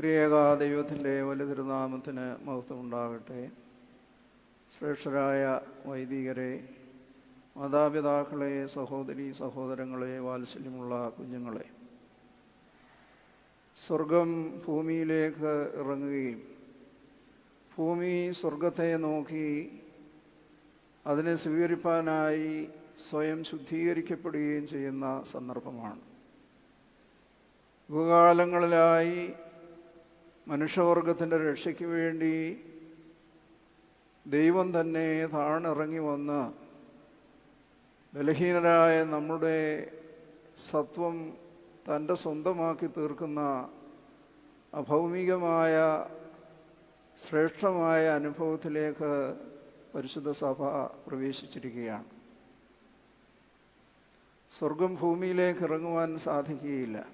ത്രിയേക ദൈവത്തിന്റെ വലിയ തിരുനാമത്തിന് മഹത്വമുണ്ടാകട്ടെ. ശ്രേഷ്ഠരായ വൈദികരെ മാതാപിതാക്കളെ സഹോദരി സഹോദരങ്ങളെ വാത്സല്യമുള്ള കുഞ്ഞുങ്ങളെ സ്വർഗം ഭൂമിയിലേക്ക് ഇറങ്ങുകയും ഭൂമി സ്വർഗത്തെ നോക്കി അതിനെ സ്വീകരിപ്പാനായി സ്വയം ശുദ്ധീകരിക്കപ്പെടുകയും ചെയ്യുന്ന സന്ദർഭമാണ്. യുഗകാലങ്ങളിലായി മനുഷ്യവർഗത്തിന്റെ രക്ഷയ്ക്ക് വേണ്ടി ദൈവം തന്നെ താണിറങ്ങി വന്ന് ബലഹീനരായ നമ്മുടെ സത്വം തന്റെ സ്വന്തമാക്കി തീർക്കുന്ന അഭൗമികമായ ശ്രേഷ്ഠമായ അനുഭവത്തിലേക്ക് പരിശുദ്ധ സഭ പ്രവേശിച്ചിരിക്കുകയാണ്. സ്വർഗം ഭൂമിയിലേക്ക് ഇറങ്ങുവാൻ സാധിക്കുകയില്ല.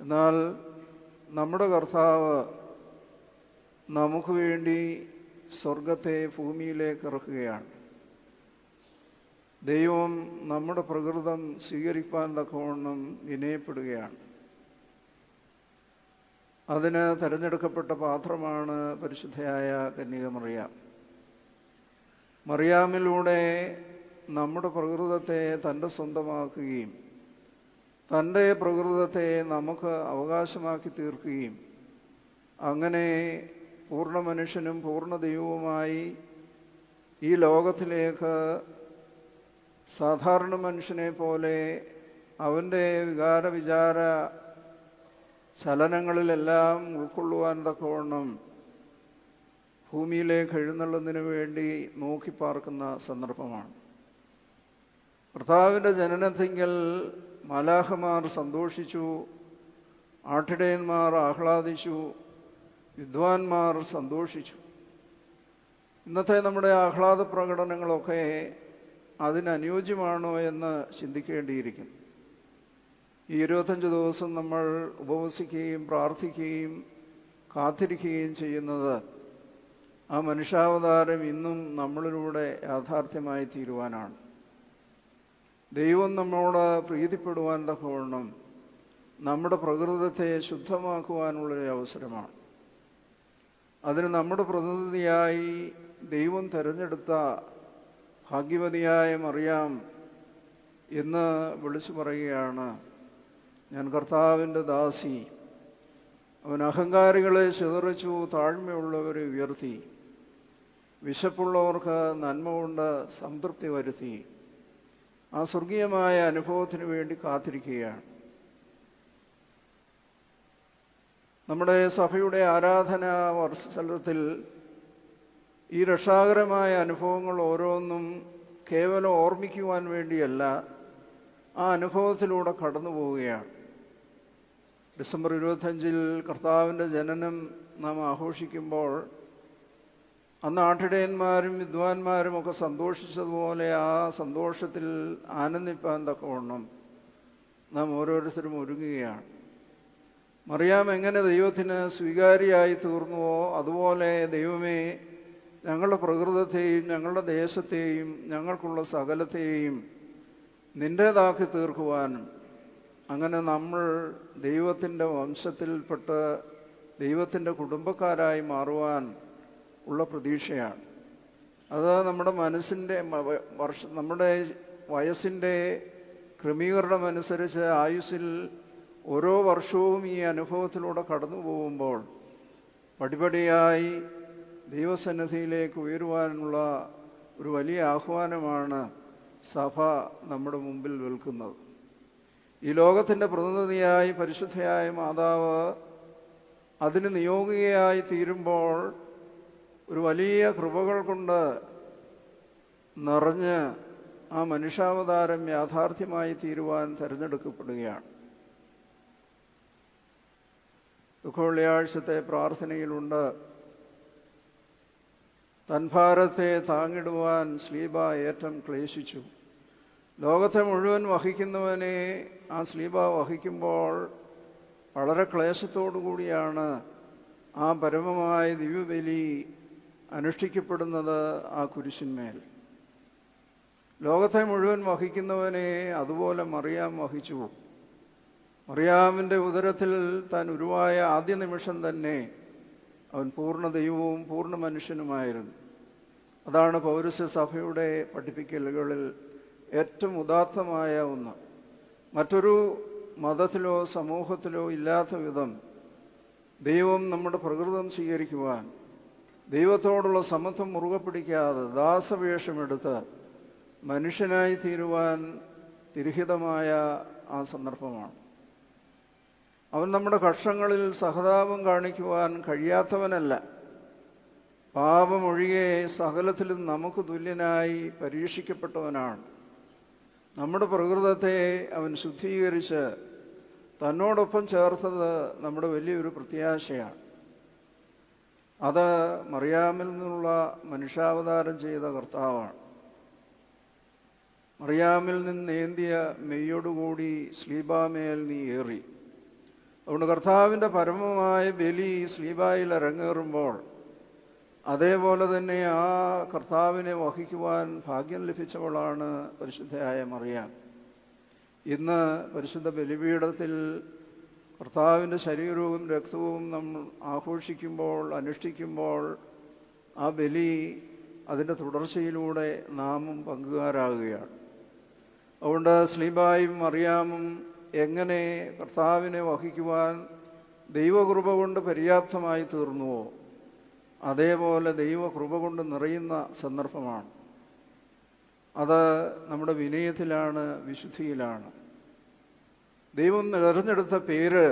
എന്നാൽ നമ്മുടെ കർത്താവ് നമുക്ക് വേണ്ടി സ്വർഗത്തെ ഭൂമിയിലേക്ക് ഇറക്കുകയാണ്. ദൈവം നമ്മുടെ പ്രകൃതം സ്വീകരിക്കാൻ തക്കവണ്ണം വിനയപ്പെടുകയാണ്. അതിന് തിരഞ്ഞെടുക്കപ്പെട്ട പാത്രമാണ് പരിശുദ്ധയായ കന്യക മറിയാം. മറിയാമിലൂടെ നമ്മുടെ പ്രകൃതത്തെ തന്റെ സ്വന്തമാക്കുകയും തന്റെ പ്രകൃതത്തെ നമുക്ക് അവകാശമാക്കി തീർക്കുകയും അങ്ങനെ പൂർണ മനുഷ്യനും പൂർണ ദൈവവുമായി ഈ ലോകത്തിലേക്ക് സാധാരണ മനുഷ്യനെ പോലെ അവന്റെ വികാര വിചാര ചലനങ്ങളിലെല്ലാം ഉൾക്കൊള്ളുവാൻ തക്കവണ്ണം ഭൂമിയിലേക്ക് എഴുന്നള്ളുന്നതിന് വേണ്ടി നോക്കി പാർക്കുന്ന സന്ദർഭമാണ്. കർത്താവിന്റെ ജനനത്തിങ്കൽ മാലാഹമാർ സന്തോഷിച്ചു ആട്ടിടയന്മാർ ആഹ്ലാദിച്ചു വിദ്വാൻമാർ സന്തോഷിച്ചു. ഇന്നത്തെ നമ്മുടെ ആഹ്ലാദ പ്രകടനങ്ങളൊക്കെ അതിനനുയോജ്യമാണോ എന്ന് ചിന്തിക്കേണ്ടിയിരിക്കുന്നു. ഈ ഇരുപത്തഞ്ച് ദിവസം നമ്മൾ ഉപവസിക്കുകയും പ്രാർത്ഥിക്കുകയും കാത്തിരിക്കുകയും ചെയ്യുന്നത് ആ മനുഷ്യാവതാരം ഇന്നും നമ്മളിലൂടെ യാഥാർത്ഥ്യമായി തീരുവാനാണ്. ദൈവം നമ്മോട് പ്രീതിപ്പെടുവാൻ തക്കവണ്ണം നമ്മുടെ പ്രകൃതത്തെ ശുദ്ധമാക്കുവാനുള്ളൊരു അവസരമാണ്. അതിന് നമ്മുടെ പ്രതിനിധിയായി ദൈവം തിരഞ്ഞെടുത്ത ഭാഗ്യവതിയായ മറിയാം എന്ന് വിളിച്ചു പറയുകയാണ്. ഞാൻ കർത്താവിന്റെ ദാസി. അവൻ അഹങ്കാരികളെ ചിതറിച്ചു താഴ്മയുള്ളവരെ ഉയർത്തി. വിശപ്പുള്ളവർക്ക് നന്മ കൊണ്ട് സംതൃപ്തി വരുത്തി. ആ സ്വർഗീയമായ അനുഭവത്തിന് വേണ്ടി കാത്തിരിക്കുകയാണ്. നമ്മുടെ സഭയുടെ ആരാധന വർഷത്തിൽ ഈ രക്ഷാകരമായ അനുഭവങ്ങൾ ഓരോന്നും കേവലം ഓർമ്മിക്കുവാൻ വേണ്ടിയല്ല ആ അനുഭവത്തിലൂടെ കടന്നു പോവുകയാണ്. ഡിസംബർ ഇരുപത്തഞ്ചിൽ കർത്താവിന്റെ ജനനം നാം ആഘോഷിക്കുമ്പോൾ അന്ന് ആട്ടിടയന്മാരും വിദ്വാൻമാരും ഒക്കെ സന്തോഷിച്ചതുപോലെ ആ സന്തോഷത്തിൽ ആനന്ദിപ്പാൻ തക്കവണ്ണം നാം ഓരോരുത്തരും ഒരുങ്ങുകയാണ്. മറിയാം എങ്ങനെ ദൈവത്തിന് സ്വീകാര്യമായി തീർന്നുവോ അതുപോലെ ദൈവമേ ഞങ്ങളുടെ പ്രകൃതത്തെയും ഞങ്ങളുടെ ദേശത്തെയും ഞങ്ങൾക്കുള്ള സകലത്തെയും നിന്റേതാക്കി തീർക്കുവാനും അങ്ങനെ നമ്മൾ ദൈവത്തിന്റെ വംശത്തിൽപ്പെട്ട് ദൈവത്തിന്റെ കുടുംബക്കാരായി മാറുവാൻ ഉള്ള പ്രതീക്ഷയാണ്. അത് നമ്മുടെ മനസ്സിന്റെ വർഷ നമ്മുടെ വയസ്സിന്റെ ക്രമീകരണം അനുസരിച്ച് ആയുസ്സിൽ ഓരോ വർഷവും ഈ അനുഭവത്തിലൂടെ കടന്നു പോകുമ്പോൾ പടിപടിയായി ദൈവസന്നിധിയിലേക്ക് ഉയരുവാനുള്ള ഒരു വലിയ ആഹ്വാനമാണ് സഭ നമ്മുടെ മുമ്പിൽ വിൽക്കുന്നത്. ഈ ലോകത്തിന്റെ പ്രതിനിധിയായി പരിശുദ്ധയായ മാതാവ് അതിന് നിയോഗികയായി തീരുമ്പോൾ ഒരു വലിയ കൃപകൾ കൊണ്ട് നിറഞ്ഞ് ആ മനുഷ്യാവതാരം യാഥാർത്ഥ്യമായി തീരുവാൻ തിരഞ്ഞെടുക്കപ്പെടുകയാണ്. ദുഃഖവെള്ളിയാഴ്ചത്തെ പ്രാർത്ഥനയിലുണ്ട് തൻഭാരത്തെ താങ്ങിടുവാൻ സ്ലീബ ഏറ്റം ക്ലേശിച്ചു. ലോകത്തെ മുഴുവൻ വഹിക്കുന്നവനെ ആ സ്ലീബ വഹിക്കുമ്പോൾ വളരെ ക്ലേശത്തോടു കൂടിയാണ് ആ പരമമായ ദിവ്യബലി അനുഷ്ഠിക്കപ്പെടുന്നത് ആ കുരിശിന്മേൽ. ലോകത്തെ മുഴുവൻ വഹിക്കുന്നവനെ അതുപോലെ മറിയാം വഹിച്ചു മറിയാമിന്റെ ഉദരത്തിൽ താൻ ഉരുവായ ആദ്യ നിമിഷം തന്നെ അവൻ പൂർണ ദൈവവും പൂർണ മനുഷ്യനുമായിരുന്നു. അതാണ് പൗരസ്യ സഭയുടെ പഠിപ്പിക്കലുകളിൽ ഏറ്റവും ഉദാത്തമായ ഒന്ന്. മറ്റൊരു മതത്തിലോ സമൂഹത്തിലോ ഇല്ലാത്ത വിധം ദൈവം നമ്മുടെ പ്രകൃതം സ്വീകരിക്കുവാൻ ദൈവത്തോടുള്ള സമത്വം മുറുകെ പിടിക്കാതെ ദാസവേഷമെടുത്ത് മനുഷ്യനായി തീരുവാൻ തിരഹിതമായ ആ സന്ദർഭമാണ്. അവൻ നമ്മുടെ കക്ഷങ്ങളിൽ സഹതാപം കാണിക്കുവാൻ കഴിയാത്തവനല്ല. പാപമൊഴികെ സകലത്തിലും നമുക്ക് തുല്യനായി പരീക്ഷിക്കപ്പെട്ടവനാണ്. നമ്മുടെ പ്രകൃതത്തെ അവൻ ശുദ്ധീകരിച്ച് തന്നോടൊപ്പം ചേർത്തത് നമ്മുടെ വലിയൊരു പ്രത്യാശയാണ്. അത് മറിയാമിൽ നിന്നുള്ള മനുഷ്യാവതാരം ചെയ്ത കർത്താവാണ്. മറിയാമിൽ നിന്ന് ഏന്തിയ മെയ്യോടുകൂടി സ്ലീബാമേൽ നീ ഏറി. അതുകൊണ്ട് കർത്താവിന്റെ പരമമായ ബലി സ്ലീബായിൽ അരങ്ങേറുമ്പോൾ അതേപോലെ തന്നെ ആ കർത്താവിനെ വഹിക്കുവാൻ ഭാഗ്യം ലഭിച്ചവളാണ് പരിശുദ്ധയായ മറിയാം. ഇന്ന് പരിശുദ്ധ ബലിപീഠത്തിൽ കർത്താവിന്റെ ശരീരവും രക്തവും നമ്മൾ ആഘോഷിക്കുമ്പോൾ അനുഷ്ഠിക്കുമ്പോൾ ആ ബലി അതിന്റെ തുടർച്ചയിലൂടെ നാമും പങ്കുകാരാകുകയാണ്. അതുകൊണ്ട് സ്ലീബായും അറിയാമും എങ്ങനെ കർത്താവിനെ വഹിക്കുവാൻ ദൈവകൃപ കൊണ്ട് പര്യാപ്തമായി തീർന്നുവോ അതേപോലെ ദൈവകൃപ കൊണ്ട് നിറയുന്ന സന്ദർഭമാണ്. അത് നമ്മുടെ വിനയത്തിലാണ് വിശുദ്ധിയിലാണ്. ദൈവം തിരഞ്ഞെടുത്ത പേര്.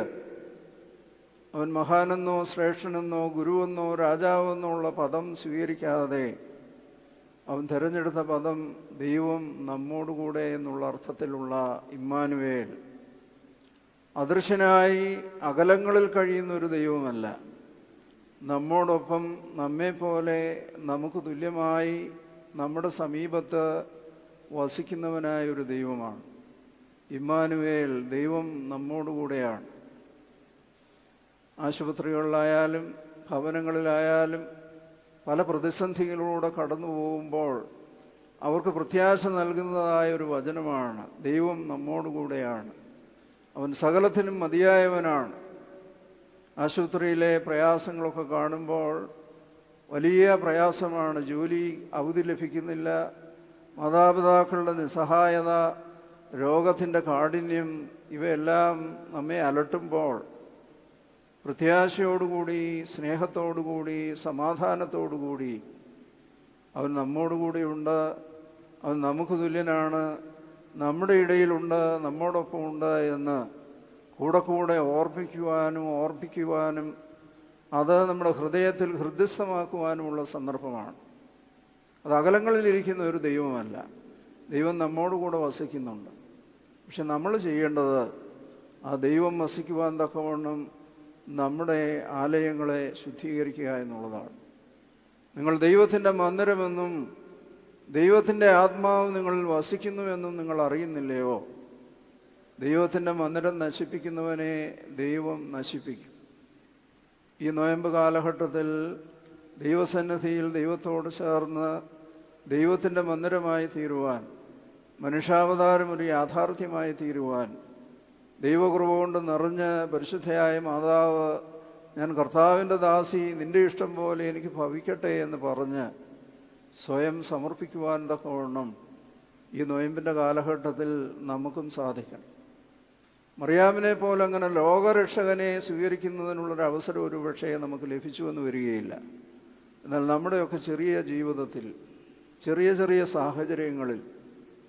അവൻ മഹാനെന്നോ ശ്രേഷ്ഠനെന്നോ ഗുരുവെന്നോ രാജാവെന്നോ ഉള്ള പദം സ്വീകരിക്കാതെ അവൻ തിരഞ്ഞെടുത്ത പദം ദൈവം നമ്മോടുകൂടെ എന്നുള്ള അർത്ഥത്തിലുള്ള ഇമ്മാനുവേൽ. അദൃശ്യനായി അകലങ്ങളിൽ കഴിയുന്ന ഒരു ദൈവമല്ല. നമ്മോടൊപ്പം നമ്മെപ്പോലെ നമുക്ക് തുല്യമായി നമ്മുടെ സമീപത്ത് വസിക്കുന്നവനായ ഒരു ദൈവമാണ്. ഇമ്മാനുവേൽ ദൈവം നമ്മോടുകൂടെയാണ്. ആശുപത്രികളിലായാലും ഭവനങ്ങളിലായാലും പല പ്രതിസന്ധികളിലൂടെ കടന്നു പോകുമ്പോൾ അവർക്ക് പ്രത്യാശ നൽകുന്നതായ ഒരു വചനമാണ് ദൈവം നമ്മോടുകൂടെയാണ്. അവൻ സകലത്തിനും മതിയായവനാണ്. ആശുപത്രിയിലെ പ്രയാസങ്ങളൊക്കെ കാണുമ്പോൾ വലിയ പ്രയാസമാണ് ജോലി അവധി ലഭിക്കുന്നില്ല മാതാപിതാക്കളുടെ നിസ്സഹായത രോഗത്തിന്റെ കാഠിന്യം ഇവയെല്ലാം നമ്മെ അലട്ടുമ്പോൾ പ്രത്യാശയോടുകൂടി സ്നേഹത്തോടുകൂടി സമാധാനത്തോടുകൂടി അവൻ നമ്മോടുകൂടിയുണ്ട് അവൻ നമുക്ക് തുല്യനാണ്. നമ്മുടെ ഇടയിലുണ്ട് നമ്മോടൊപ്പം ഉണ്ട് എന്ന് കൂടെ കൂടെ ഓർപ്പിക്കുവാനും ഓർപ്പിക്കുവാനും അത് നമ്മുടെ ഹൃദയത്തിൽ ഹൃദയസ്ഥമാക്കുവാനുമുള്ള സന്ദർഭമാണ്. അത് അകലങ്ങളിലിരിക്കുന്ന ഒരു ദൈവമല്ല. ദൈവം നമ്മോടുകൂടെ വസിക്കുന്നുണ്ട്. പക്ഷെ നമ്മൾ ചെയ്യേണ്ടത് ആ ദൈവം വസിക്കുവാൻ തക്കവണ്ണം നമ്മുടെ ആലയങ്ങളെ ശുദ്ധീകരിക്കുക എന്നുള്ളതാണ്. നിങ്ങൾ ദൈവത്തിന്റെ മന്ദിരമെന്നും ദൈവത്തിന്റെ ആത്മാവ് നിങ്ങളിൽ വസിക്കുന്നുവെന്നും നിങ്ങൾ അറിയുന്നില്ലയോ? ദൈവത്തിന്റെ മന്ദിരം നശിപ്പിക്കുന്നവനെ ദൈവം നശിപ്പിക്കും. ഈ നോയമ്പ് കാലഘട്ടത്തിൽ ദൈവസന്നിധിയിൽ ദൈവത്തോട് ചേർന്ന് ദൈവത്തിന്റെ മന്ദിരമായി തീരുവാൻ മനുഷ്യാവതാരം ഒരു യാഥാർത്ഥ്യമായി തീരുവാൻ ദൈവകൃപ കൊണ്ട് നിറഞ്ഞ് പരിശുദ്ധയായ മാതാവ് ഞാൻ കർത്താവിന്റെ ദാസി നിന്റെ ഇഷ്ടം പോലെ എനിക്ക് ഭവിക്കട്ടെ എന്ന് പറഞ്ഞ് സ്വയം സമർപ്പിക്കുവാൻ തക്കവണ്ണം ഈ നൊയമ്പിന്റെ കാലഘട്ടത്തിൽ നമുക്കും സാധിക്കണം. മറിയാമിനെ പോലെ അങ്ങനെ ലോകരക്ഷകനെ സ്വീകരിക്കുന്നതിനുള്ളൊരു അവസരം ഒരു പക്ഷേ നമുക്ക് ലഭിച്ചുവെന്ന് വരികയില്ല. എന്നാൽ നമ്മുടെയൊക്കെ ചെറിയ ജീവിതത്തിൽ ചെറിയ ചെറിയ സാഹചര്യങ്ങളിൽ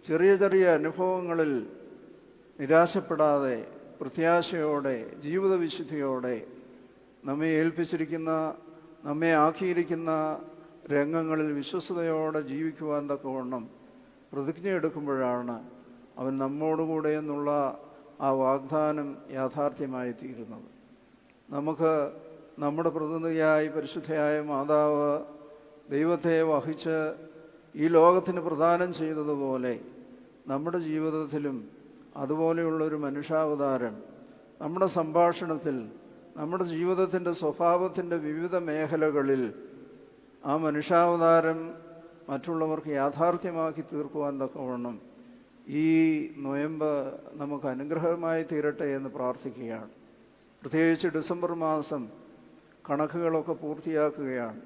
ചെറിയ ചെറിയ അനുഭവങ്ങളിൽ നിരാശപ്പെടാതെ പ്രത്യാശയോടെ ജീവിതവിശുദ്ധിയോടെ നമ്മെ ഏൽപ്പിച്ചിരിക്കുന്ന നമ്മെ ആക്കിയിരിക്കുന്ന രംഗങ്ങളിൽ വിശ്വസതയോടെ ജീവിക്കുവാൻ തക്കവണ്ണം പ്രതിജ്ഞ എടുക്കുമ്പോഴാണ് അവൻ നമ്മോടുകൂടെ എന്നുള്ള ആ വാഗ്ദാനം യാഥാർത്ഥ്യമായി തീരുന്നത് നമുക്ക് നമ്മുടെ പ്രതിനിധിയായി പരിശുദ്ധയായ മാതാവ് ദൈവത്തെ വഹിച്ച് ഈ ലോകത്തിന് പ്രദാനം ചെയ്തതുപോലെ നമ്മുടെ ജീവിതത്തിലും അതുപോലെയുള്ളൊരു മനുഷ്യാവതാരം നമ്മുടെ സംഭാഷണത്തിൽ നമ്മുടെ ജീവിതത്തിന്റെ സ്വഭാവത്തിന്റെ വിവിധ മേഖലകളിൽ ആ മനുഷ്യാവതാരം മറ്റുള്ളവർക്ക് യാഥാർത്ഥ്യമാക്കി തീർക്കുവാൻ തക്കവണ്ണം ഈ നൊയമ്പ് നമുക്ക് അനുഗ്രഹമായി തീരട്ടെ എന്ന് പ്രാർത്ഥിക്കുകയാണ്. പ്രത്യേകിച്ച് ഡിസംബർ മാസം കണക്കുകളൊക്കെ പൂർത്തിയാക്കുകയാണ്.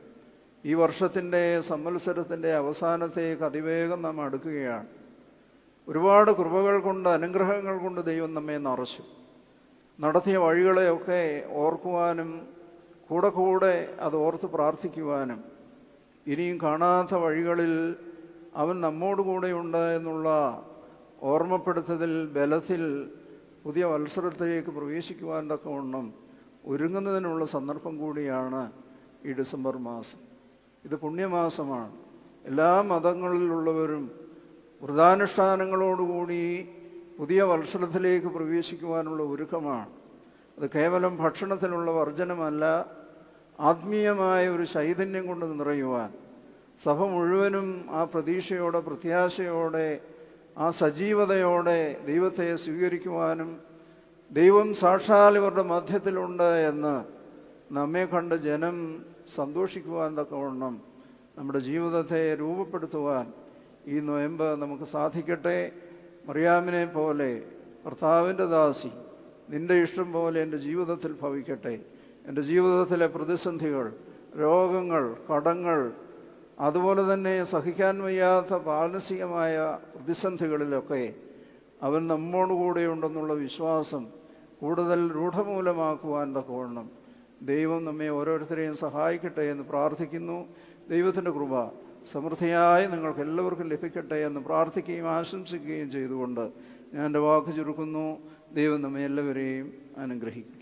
ഈ വർഷത്തിന്റെ സംവത്സരത്തിന്റെ അവസാനത്തേക്ക് അതിവേഗം നാം അടുക്കുകയാണ്. ഒരുപാട് കൃപകൾ കൊണ്ട് അനുഗ്രഹങ്ങൾ കൊണ്ട് ദൈവം നമ്മെ നിറച്ചു. നടത്തിയ വഴികളെയൊക്കെ ഓർക്കുവാനും കൂടെ കൂടെ അത് ഓർത്ത് പ്രാർത്ഥിക്കുവാനും ഇനിയും കാണാത്ത വഴികളിൽ അവൻ നമ്മോട് കൂടെയുണ്ട് എന്നുള്ള ഓർമ്മപ്പെടുത്തതിൽ ബലത്തിൽ പുതിയ വത്സരത്തിലേക്ക് പ്രവേശിക്കുവാൻ തക്കവണ്ണം ഒരുങ്ങുന്നതിനുള്ള സന്ദർഭം കൂടിയാണ് ഈ ഡിസംബർ മാസം. ഇത് പുണ്യമാസമാണ്. എല്ലാ മതങ്ങളിലുള്ളവരും വ്രതാനുഷ്ഠാനങ്ങളോടുകൂടി പുതിയ വത്സരത്തിലേക്ക് പ്രവേശിക്കുവാനുള്ള ഒരുക്കമാണ്. അത് കേവലം ഭക്ഷണത്തിനുള്ള വർജനമല്ല ആത്മീയമായ ഒരു ചൈതന്യം കൊണ്ട് നിറയുവാൻ. സഭ മുഴുവനും ആ പ്രതീക്ഷയോടെ പ്രത്യാശയോടെ ആ സജീവതയോടെ ദൈവത്തെ സ്വീകരിക്കുവാനും ദൈവം സാക്ഷാൽ ഇവരുടെ മധ്യത്തിലുണ്ട് എന്ന് നമ്മെ കണ്ട് ജനം സന്തോഷിക്കുവാൻ തക്കവണ്ണം നമ്മുടെ ജീവിതത്തെ രൂപപ്പെടുത്തുവാൻ ഈ നൊയമ്പ് നമുക്ക് സാധിക്കട്ടെ. മറിയാമിനെ പോലെ കർത്താവിന്റെ ദാസി നിന്റെ ഇഷ്ടം പോലെ എന്റെ ജീവിതത്തിൽ ഭവിക്കട്ടെ. എന്റെ ജീവിതത്തിലെ പ്രതിസന്ധികൾ രോഗങ്ങൾ കടങ്ങൾ അതുപോലെ തന്നെ സഹിക്കാൻ വയ്യാത്ത മാനസികമായ പ്രതിസന്ധികളിലൊക്കെ അവൻ നമ്മോട് കൂടെയുണ്ടെന്നുള്ള വിശ്വാസം കൂടുതൽ രൂഢമൂലമാക്കുവാൻ തക്കവണ്ണം ദൈവം നമ്മെ ഓരോരുത്തരെയും സഹായിക്കട്ടെ എന്ന് പ്രാർത്ഥിക്കുന്നു. ദൈവത്തിന്റെ കൃപ സമൃദ്ധിയായി നിങ്ങൾക്ക് എല്ലാവർക്കും ലഭിക്കട്ടെ എന്ന് പ്രാർത്ഥിക്കുകയും ആശംസിക്കുകയും ചെയ്തുകൊണ്ട് ഞാൻ എന്റെ വാക്ക് ചുരുക്കുന്നു. ദൈവം നമ്മെ എല്ലാവരെയും അനുഗ്രഹിക്കട്ടെ.